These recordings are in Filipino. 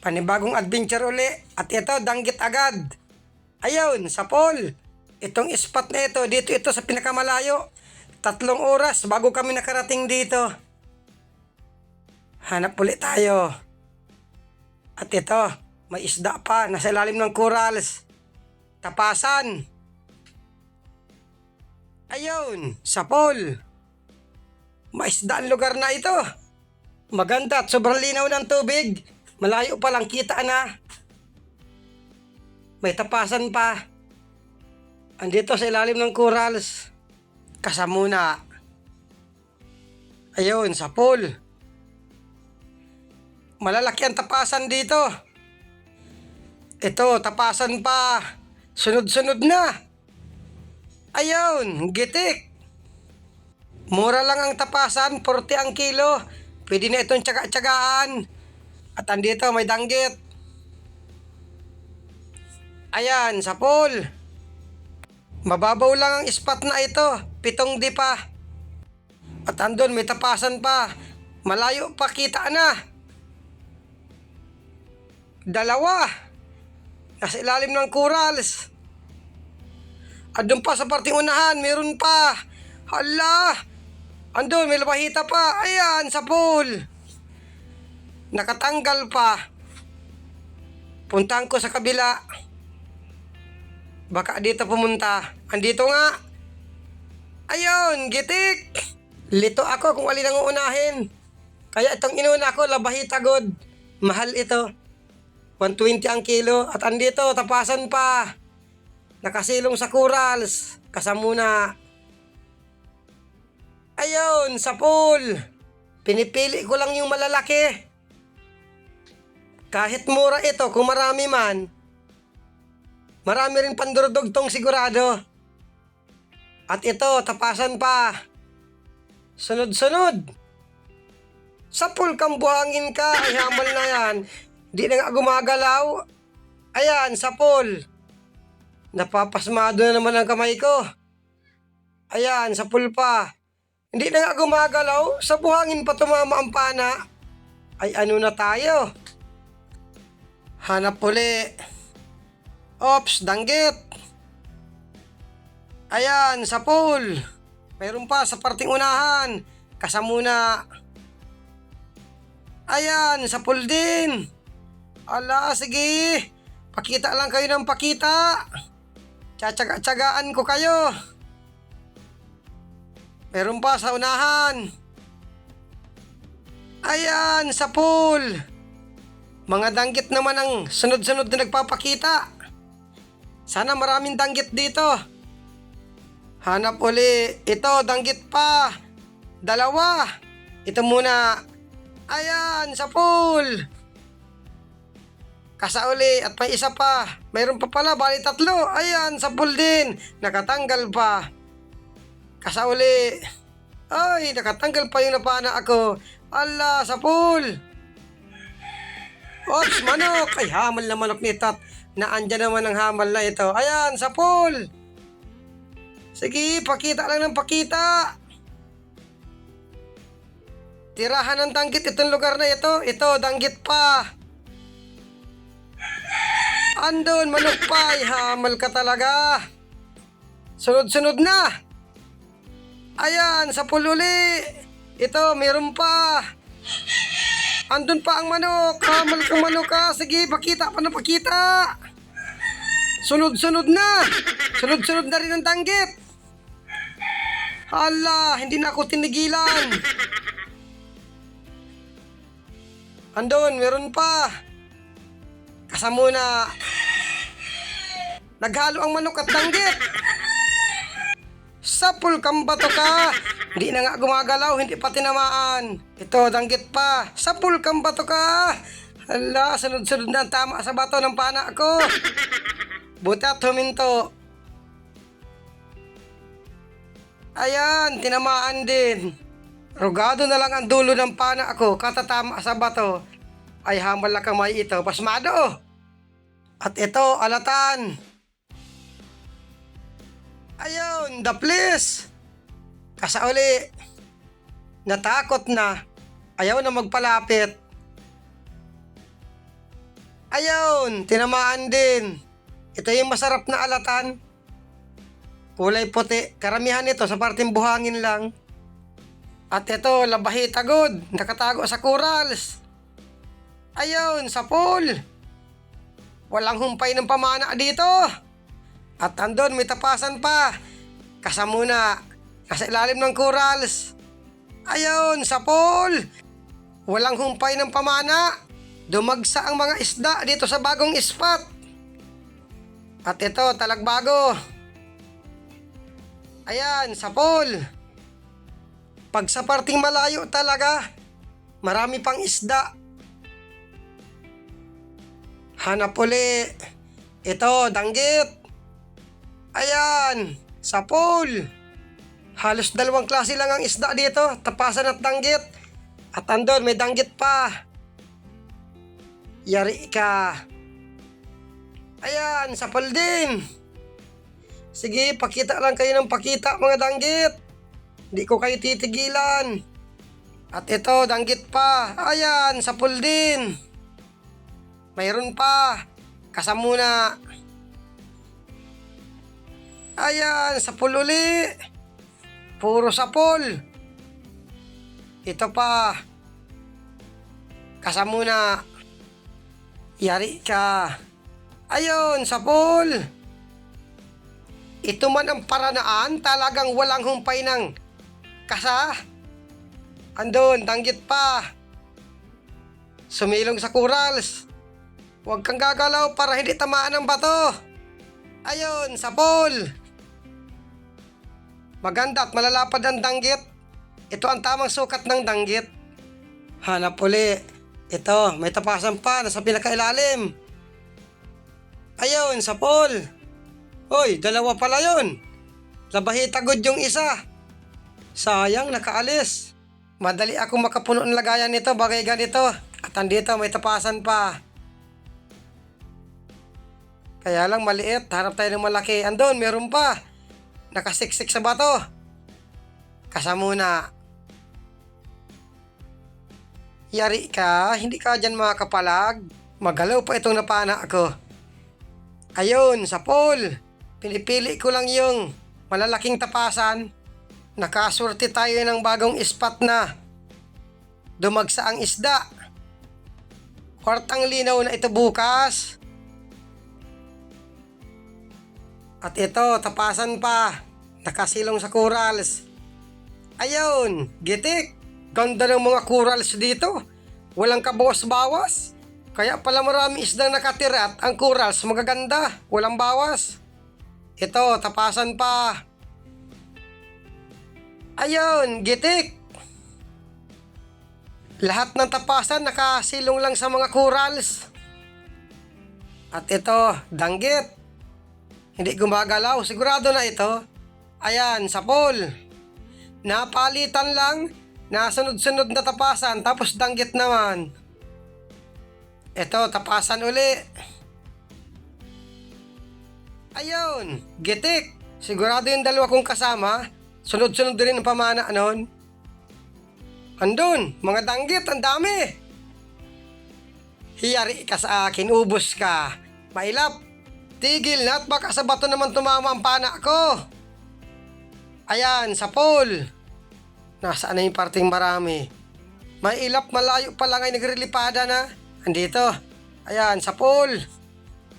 Panibagong adventure uli. At ito, danggit agad. Ayun, sa pool. Itong spot na ito, dito ito sa pinakamalayo. Tatlong oras bago kami nakarating dito. Hanap ulit tayo. At ito, may isda pa. Nasa ilalim ng corals. Tapasan. Ayun, sa pool. Maisda ang lugar na ito. Maganda at sobrang linaw ng tubig. Malayo pa lang kita na. May tapasan pa. Andito sa ilalim ng corals. Kasamuna. Ayun, sa pool. Malalaki ang tapasan dito. Ito, tapasan pa. Sunod-sunod na. Ayun, gitik. Mura lang ang tapasan, 40 ang kilo. Pwede na itong tsaga-tsagaan. At andito may danggit. Ayan, sa pool. Mababaw lang ang spot na ito. Pitong di pa. At andun may tapasan pa. Malayo pa kita na. Dalawa. Nasa ilalim ng corals. At doon pa sa parting unahan, meron pa. Hala! Andun, may labahita pa. Ayan, sa pool. Nakatanggal pa. Puntahan ko sa kabila. Baka dito pumunta. Andito nga. Ayun, gitik. Lito ako kung alin ang uunahin. Kaya itong inuna ko, labahita god. Mahal ito. 120 ang kilo. At andito, tapasan pa. Nakasilong sa corals. Kasamuna. Ayun, sa pool. Pinipili ko lang yung malalaki. Kahit mura ito, kung marami man, marami rin pandurudog tong sigurado. At ito, tapasan pa. Sunod-sunod. Sa pool buhangin ka, ay hamal na yan. Di na nga gumagalaw. Ayan, sa pool. Napapasmado na naman ang kamay ko. Ayan, sa pool pa. Hindi na nga gumagalaw. Sa buhangin pa tumama ang pana. Ay ano na tayo? Hanap uli. Ops, danggit. Ayan, sa pool. Mayroon pa sa parting unahan. Kasamuna. Ayan, sa pool din. Ala, sige. Pakita lang kayo ng pakita. Tsatsaga-tsagaan ko kayo. Meron pa sa unahan. Ayan, sa pool. Mga danggit naman ang sunod-sunod na nagpapakita. Sana maraming danggit dito. Hanap uli. Ito, danggit pa. Dalawa. Ito muna. Ayan, sa pool. Kasa uli at may isa pa. Mayroon pa pala, bali tatlo. Ayan, sa pool din. Nakatanggal pa. Kasa uli. Ay, nakatanggal pa yung napana ako. Ala, sa pool. Ops, manok! Ay, hamal na manok ni Tat. Naandyan naman ang hamal na ito. Ayan, sa pool. Sige, pakita lang ng pakita. Tirahan ng danggit itong lugar na ito. Ito, danggit pa. Andon, manok pa. Ay, hamal ka talaga. Sunod-sunod na. Ayan, sa pool uli. Ito, meron pa. Andun pa ang manok. Kamal kang manok ka. Sige, pakita pa na pakita. Sunod-sunod na. Sunod-sunod na rin ang danggit. Hala, hindi na ako tinigilan. Andun, meron pa. Kasamuna. Naghalo ang manok at danggit. Sapul kang bato ka. Hindi na nga gumagalaw, hindi pa tinamaan. Ito, danggit pa. Sapul kang bato ka. Hala, sunod-sunod na tama sa bato ng pana ko. Buti at huminto. Ayan, tinamaan din. Rugado na lang ang dulo ng pana ako, katatama sa bato. Ay hamal na kamay ito, pasmado. At ito, alatan. Ayun, the police. Kasauli. Natakot na. Ayaw na magpalapit. Ayun, tinamaan din. Ito yung masarap na alatan. Kulay puti. Karamihan ito sa parting buhangin lang. At ito, labahita good. Nakatago sa corals. Ayun, sa pool. Walang humpay ng pamana dito. At andun, may tapasan pa. Kasamuna. Nasa ilalim ng corals. Ayun, sa pool. Walang humpay ng pamana. Dumagsa ang mga isda dito sa bagong spot. At ito, talagbago. Ayan, sa pool. Pag sa parting malayo talaga, marami pang isda. Hanap uli. Ito, danggit. Ayan, sa pool. Halos dalawang klase lang ang isda dito, tapasan at danggit. At andon, may danggit pa. Yari ka. Ayan, sa pool din. Sige, pakita lang kayo ng pakita mga danggit. Hindi ko kayo titigilan. At ito, danggit pa. Ayan, sa pool din. Mayroon pa. Kasamuna. Ayan, sa pool uli. Puro sa pool. Ito pa. Kasamuna. Yari ka. Ayun, sa pool. Ito man ang paranaan, talagang walang humpay ng kasa. Andun, danggit pa. Sumilong sa corals. Huwag kang gagalaw para hindi tamaan ng bato. Ayun, sa pool. Maganda at malalapad ang danggit. Ito ang tamang sukat ng danggit. Hanap uli. Ito, may tapasan pa nasa pinakailalim. Ayun, sa pool. Hoy, dalawa pala yun. Labahita good yung isa. Sayang, nakaalis. Madali akong makapuno ng lagayan nito bagay ganito. At andito, may tapasan pa. Kaya lang maliit, harap tayo ng malaki. Andun, meron pa. Nakasiksik sa bato. Kasamuna. Yari ka, hindi ka dyan makakapalag. Magalaw pa itong napana ako. Ayun, sa pool. Pinipili ko lang yung malalaking tapasan. Nakasurti tayo ng bagong spot na. Dumagsa ang isda. Kwartang linaw na ito bukas. At ito, tapasan pa. Nakasilong sa corals. Ayun, gitik. Ganda ng mga corals dito. Walang kabawas-bawas. Kaya pala marami isdang nakatira at ang corals magaganda. Walang bawas. Ito, tapasan pa. Ayun, gitik. Lahat ng tapasan nakasilong lang sa mga corals. At ito, danggit. Hindi gumagalaw. Sigurado na ito. Ayan, sa pool. Napalitan lang. Nasunod-sunod na tapasan. Tapos danggit naman. Ito, tapasan uli. Ayun, gitik. Sigurado yung dalawa kong kasama. Sunod-sunod din ang pamana nun. Andun, mga danggit, ang dami. Hiyari ka sa akin, ubos ka. Mailap, tigil na at baka sa bato naman tumama ang pana ko. Ayan, sa pool. Nasaan na yung parting marami? May ilap malayo pa lang ay nagrilipada na. Andito. Ayan, sa pool.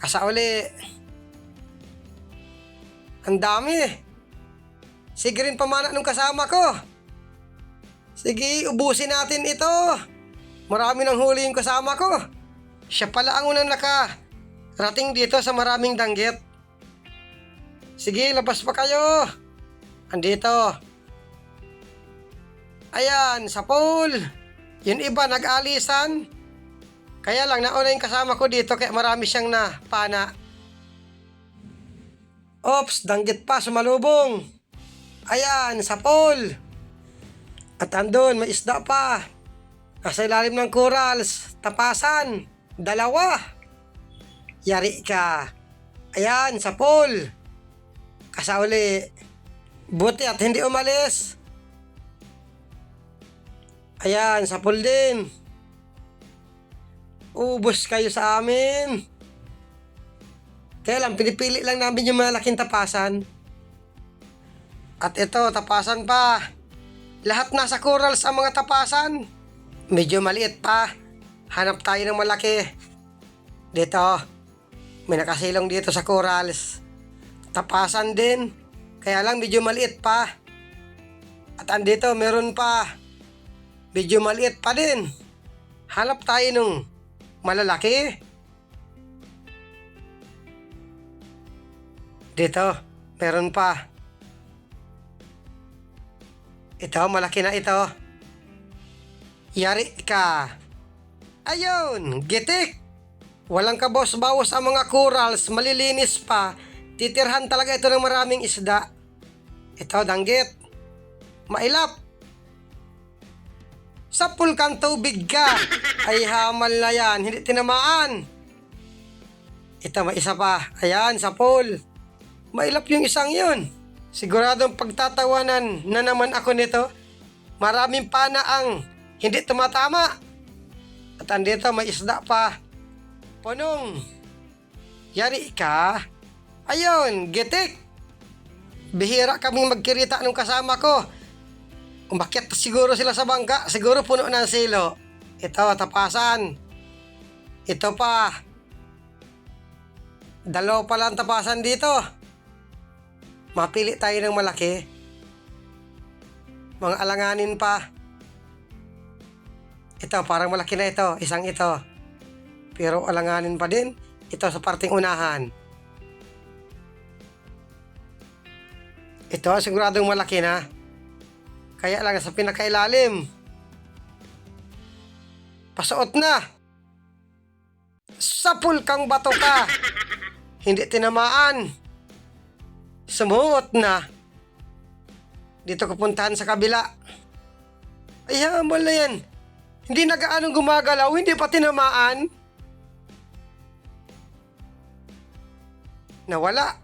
Kasauli. Ang dami. Sige rin pamana nung kasama ko. Sige, ubusin natin ito. Marami nang huli yung kasama ko. Siya pala ang unang naka rating dito sa maraming danggit. Sige, labas pa kayo. Andito. Ayan, sa pool. Yung iba nag-alisan. Kaya lang nauna yung kasama ko dito kaya marami siyang na pana. Ops, danggit pa sumalubong. Ayan, sa pool. At andun, may isda pa. Nasa ilalim ng corals. Tapasan. Dalawa. Yari ka. Ayan, sa pool. Kasauli. Buti at hindi umalis. Ayan, sa pool din. Ubus kayo sa amin. Kaya lang, pinipili lang namin yung malaking tapasan. At ito, tapasan pa. Lahat nasa corals ang mga tapasan. Medyo maliit pa. Hanap tayo ng malaki. Dito, may nakasilong dito sa corals. Tapasan din. Kaya lang medyo maliit pa. At andito, meron pa. Medyo maliit pa din. Hanap tayo nung malalaki. Dito, meron pa. Ito, malaki na ito. Yari ka. Ayun, gitik. Walang kabos-bawas ang mga corals, malilinis pa. Titirhan talaga ito ng maraming isda. Ito, danggit. Mailap. Sa pulkan tubig ka. Ay hamal na yan, hindi tinamaan. Ito, may isa pa. Ayan, sa pool. Mailap yung isang yun. Siguradong pagtatawanan na naman ako nito. Maraming pana ang hindi tumatama. At andito may isda pa. Punong. Yari ka. Ayun, gitik. Bihira kaming magkirita nung kasama ko. Umakyat siguro sila sa bangka. Siguro puno ng silo. Ito, tapasan. Ito pa. Dalawa pa lang tapasan dito. Mapili tayo ng malaki. Mga alanganin pa. Ito, parang malaki na ito. Isang ito. Pero alanganin pa din. Ito sa parting unahan. Ito, siguradong malaki na. Kaya lang sa pinakailalim. Pasuot na. Sa pulkang bato ka. Hindi tinamaan. Sumuot na. Dito ko puntahan sa kabila. Ay, hamal na yan. Hindi na gaanong gumagalaw, hindi pa tinamaan. Nawala.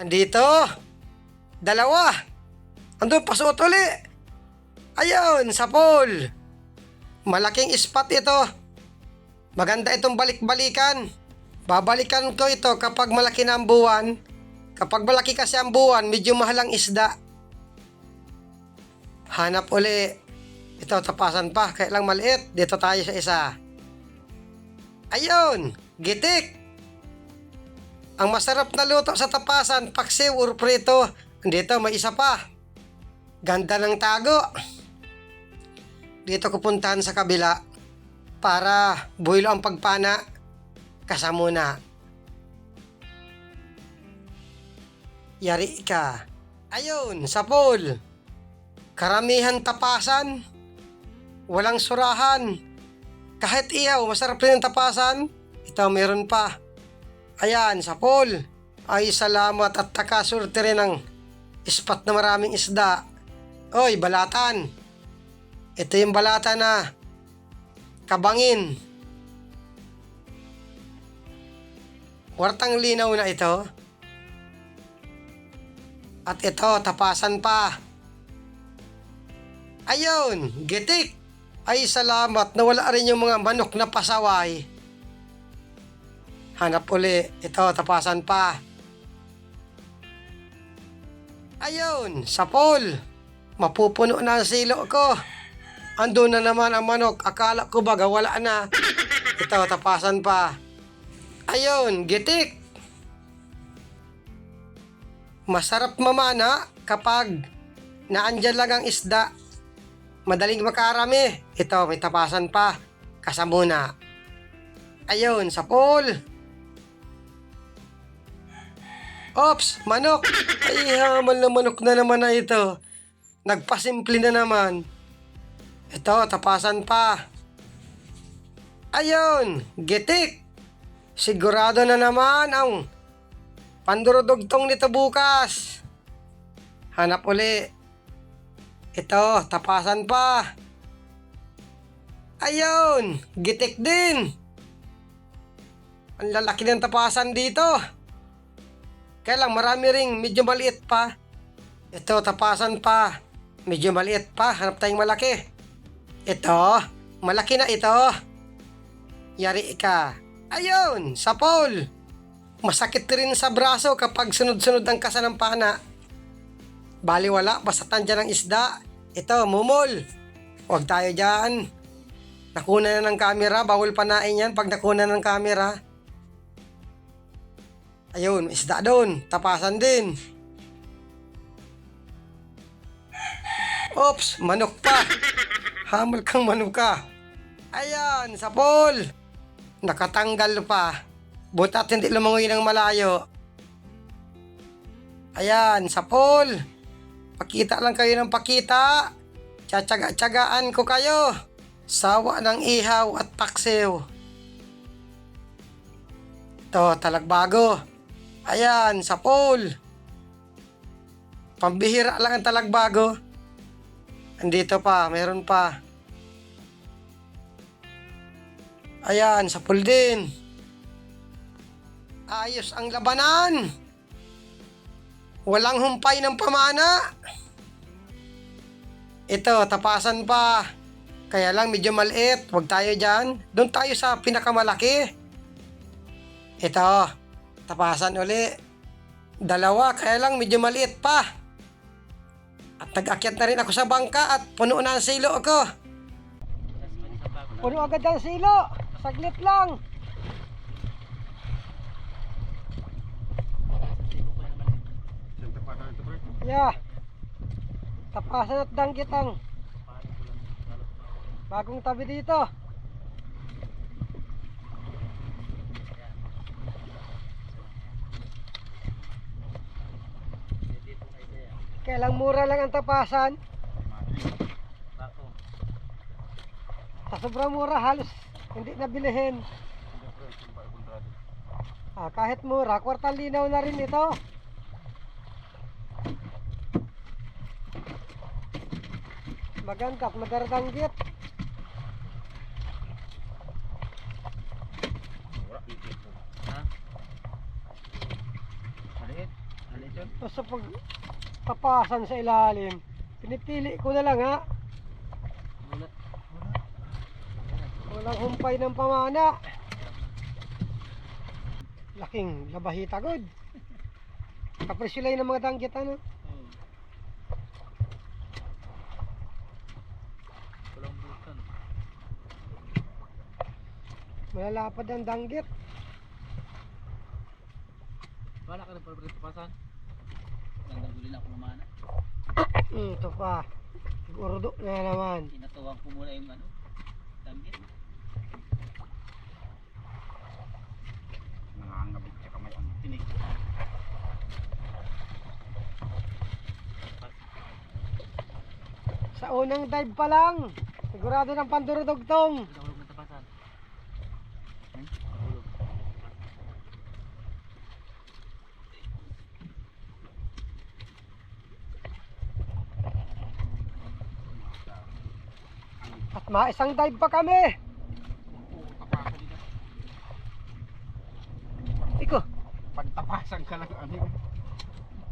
Andito. Dalawa. Andun, pasuot uli. Ayun, sa pool. Malaking spot ito. Maganda itong balik-balikan. Babalikan ko ito kapag malaki na ang buwan. Kapag malaki kasi ang buwan, medyo mahal ang isda. Hanap uli. Ito, tapasan pa. Kaya lang maliit. Dito tayo sa isa. Ayun! Gitik! Ang masarap na luto sa tapasan, paksiw or prito. Dito, may isa pa. Ganda ng tago. Dito ko puntahan sa kabila para buhilo ang pagpana. Kasamuna. Yari ka. Ayun, sa pool. Karamihan tapasan. Walang surahan. Kahit iyaw, masarap rin ang tapasan. Ito, meron pa. Ayan, sa pool. Ay, salamat at takasurte rin ng spot na maraming isda. Oy, balatan. Ito yung balata na kabangin. Wartang linaw na ito. At ito, tapasan pa. Ayun, gitik. Ay salamat, nawala rin yung mga manok na pasaway. Hanap uli. Ito, tapasan pa. Ayun, sa pool. Mapupuno na ang silo ko. Ando na naman ang manok. Akala ko baga wala na. Ito, tapasan pa. Ayun, gitik. Masarap mamana kapag naandyan lang ang isda. Madaling makarami. Ito, may tapasan pa. Kasamuna. Ayun, sa pool. Ops, manok. Ay, hamal na manok na naman na ito. Nagpasimple na naman. Ito, tapasan pa. Ayun, gitik. Sigurado na naman ang pandurudugtong nito bukas. Hanap uli. Ito, tapasan pa. Ayun, gitik din. Ang lalaki ng tapasan dito. Kaya lang marami ring medyo maliit pa. Ito, tapasan pa. Medyo maliit pa. Hanap tayong malaki. Ito, malaki na ito. yari ka. Ayun, sa pole. Masakit rin sa braso kapag sunod-sunod ang kasanampana. Baliwala, basta tandyan ang isda. Ito, mumol. Huwag tayo dyan. Nakuna na ng camera, bawal panain yan pag nakuna ng camera. Ayun, isda doon. Tapasan din. Oops, manok pa. Hamol kang manok ka. Ayan, sa pool. Nakatanggal pa. Butat hindi lumangoy ng malayo. Ayan, sa pool. Pakita lang kayo ng pakita. Tsatsaga-tsagaan ko kayo. Sawa ng ihaw at paksiw. Ito, talagbago. Ayan, sa pool. Pambihira lang ang talagbago. Andito pa, meron pa. Ayan, sa pool din. Ayos ang labanan. Walang humpay ng pamana. Ito, tapasan pa. Kaya lang medyo maliit. Huwag tayo dyan. Doon tayo sa pinakamalaki. Ito, tapasan uli. Dalawa, kaya lang medyo maliit pa. At nag-akyat na rin ako sa bangka at puno na ang silo ako. Puno agad ang silo. Saglit lang. Yeah. Tapasan at danggit ang bagong tabi dito. Kailang mura lang ang tapasan. Sa sobrang mura halos hindi nabilihin. Ah, kahit mura, kwartal linaw na rin ito. Maganda at madardanggit. Tapos sa pag tapasan sa ilalim, pinipili ko na lang ha. Walang humpay ng pamana. Laking labahita good. Kapresyulay ng mga danggit ano. Malalapad ang danggit. Wala ka na pala rin pasan. Nagaguli na ako naman. Hmm, ito pa. Urdo na naman. Inatuwang ko muna yung ano. Tanggit. Nangangabit sa kamay ang Tinig. Sa unang dive pa lang. Sigurado ng pandurudugtong. Nahulog na tapasan. Hmm? Nahulog. At maisang dive pa kami. Iko, Pagtapasan ka lang ano.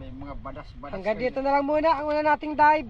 May mga badas-badas. hanggang dito na lang muna ang una nating dive.